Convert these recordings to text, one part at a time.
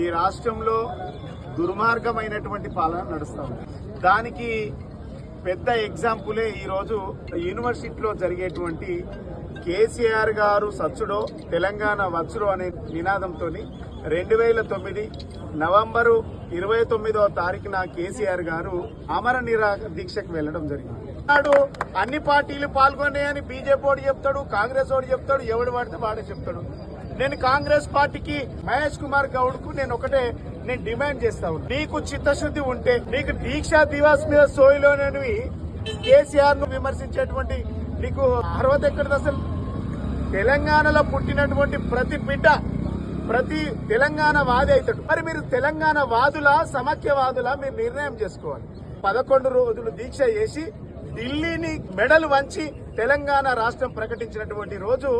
ఈ రాష్ట్రంలో దుర్మార్గమైనటువంటి పాలన నడుస్తూ ఉంది. దానికి పెద్ద ఎగ్జాంపులే ఈరోజు యూనివర్సిటీలో జరిగేటువంటి కేసీఆర్ గారు సచ్చుడో తెలంగాణ వచ్చుడో అనే నినాదంతో రెండు వేల తొమ్మిది నవంబరు ఇరవై తొమ్మిదవ తారీఖున కేసీఆర్ గారు అమర నిరా దీక్షకు వెళ్ళడం జరిగింది. నాడు అన్ని పార్టీలు పాల్గొన్నాయని బీజేపీ వాడు చెప్తాడు కాంగ్రెస్ వాడు చెప్తాడు ఎవడు పడితే వాడే చెప్తాడు. నేను కాంగ్రెస్ పార్టీకి మహేష్ కుమార్ గౌడ్కు నేను ఒకటే నేను డిమాండ్ చేస్తా ఉన్నా. నీకు చిత్తశుద్ధి ఉంటే నీకు దీక్షా దివాస్ మీద సోయిలోనేవి కేసీఆర్ను విమర్శించేటువంటి నీకు అర్హత ఎక్కడిది అసలు? తెలంగాణలో పుట్టినటువంటి ప్రతి బిడ్డ ప్రతి తెలంగాణ వాది అవుతాడు మరి మీరు తెలంగాణ వాదుల సమాఖ్యవాదుల మీరు నిర్ణయం చేసుకోవాలి. పదకొండు రోజులు దీక్ష చేసి ఢిల్లీని మెడలు వంచి తెలంగాణ రాష్ట్రం ప్రకటించినటువంటి రోజు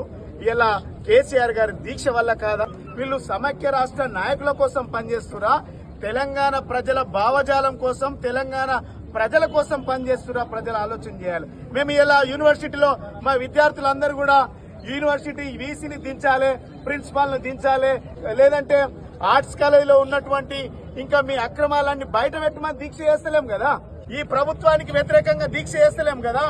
ఇలా కేసీఆర్ గారి దీక్ష వల్ల కాదా? వీళ్ళు సమైక్య రాష్ట్ర నాయకుల కోసం పనిచేస్తురా? తెలంగాణ ప్రజల భావజాలం కోసం తెలంగాణ ప్రజల కోసం పనిచేస్తురా? ప్రజలు ఆలోచన చేయాలి. మేము ఇలా యూనివర్సిటీలో మా విద్యార్థులందరూ కూడా యూనివర్సిటీ వీసీని దించాలి ప్రిన్సిపాల్ను దించాలి లేదంటే ఆర్ట్స్ కాలేజీలో ఉన్నటువంటి ఇంకా మీ అక్రమాలన్నీ బయట పెట్టమని దీక్ష చేస్తలేం కదా? ఈ ప్రభుత్వానికి వ్యతిరేకంగా దీక్ష చేస్తలేం కదా?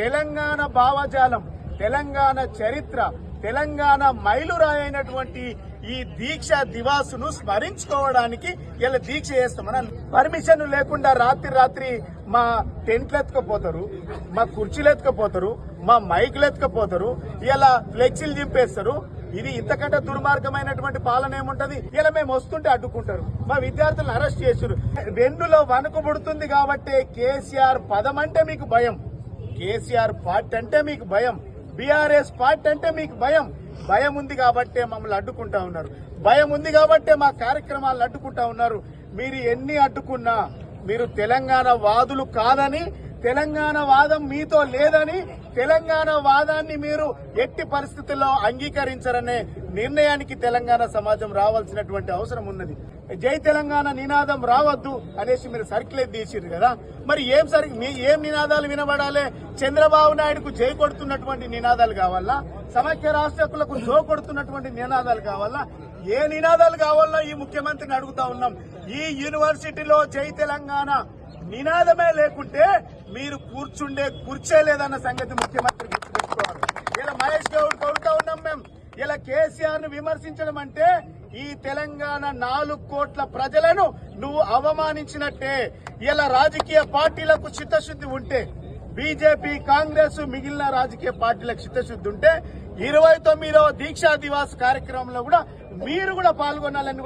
తెలంగాణ భావజాలం తెలంగాణ చరిత్ర తెలంగాణ మైలురాయి అయినటువంటి ఈ దీక్ష దివాసును స్మరించుకోవడానికి ఇలా దీక్ష చేస్తామని పర్మిషన్ లేకుండా రాత్రి రాత్రి మా టెంట్లు ఎత్తుకపోతారు మా కుర్చీలు ఎత్తుకపోతారు మా మైకులు ఎత్తుకపోతారు ఇలా ఫ్లెక్సీలు దింపేస్తారు. ఇది ఇంతకంటే దుర్మార్గమైనటువంటి పాలన ఏముంటది? ఇలా మేము వస్తుంటే అడ్డుకుంటారు. మా విద్యార్థులను అరెస్ట్ చేశారు వెన్నులో వణుకు పుడుతుంది కాబట్టి కేసీఆర్ పదం అంటే మీకు భయం. కేసీఆర్ పార్టీ అంటే మీకు భయం. బీఆర్ఎస్ పార్టీ అంటే మీకు భయం. భయం ఉంది కాబట్టే మమ్మల్ని అడ్డుకుంటా ఉన్నారు. భయం ఉంది కాబట్టే మా కార్యక్రమాలను అడ్డుకుంటా ఉన్నారు. మీరు ఎన్ని అడ్డుకున్నా మీరు తెలంగాణ వాదులు కాదని తెలంగాణ వాదం మీతో లేదని తెలంగాణ వాదాన్ని మీరు ఎట్టి పరిస్థితుల్లో అంగీకరించరనే నిర్ణయానికి తెలంగాణ సమాజం రావాల్సినటువంటి అవసరం ఉన్నది. జై తెలంగాణ నినాదం రావద్దు అనేసి మీరు సర్క్యులేట్ తీసిరు కదా. మరి ఏం సరి మీ ఏం నినాదాలు వినబడాలి? చంద్రబాబు నాయుడుకు జై కొడుతున్నటువంటి నినాదాలు కావాలా? సమైక్య రాష్ట్రకులకు జో కొడుతున్నటువంటి నినాదాలు కావాలా? ఏ నినాదాలు కావాలో ఈ ముఖ్యమంత్రిని అడుగుతా ఉన్నాం. ఈ యూనివర్సిటీలో జై తెలంగాణ నినాదమే లేకుంటే మీరు కూర్చుండే కూర్చే లేదన్న సంగతి ముఖ్యమంత్రి గుర్తుపెట్టుకోవాలి. ఇలా మహేష్ గౌడ్ కొడుతా ఉన్నాం మేము. ఇలా కేసీఆర్ను విమర్శించడం అంటే ఈ తెలంగాణ నాలుగు కోట్ల ప్రజలను నువ్వు అవమానించినట్టే. ఇలా రాజకీయ పార్టీలకు చిత్తశుద్ధి ఉంటే బీజేపీ కాంగ్రెస్ మిగిలిన రాజకీయ పార్టీలకు చిత్తశుద్ధి ఉంటే ఇరవై తొమ్మిదవ దీక్షా దివాస్ కార్యక్రమంలో కూడా మీరు కూడా పాల్గొనాలని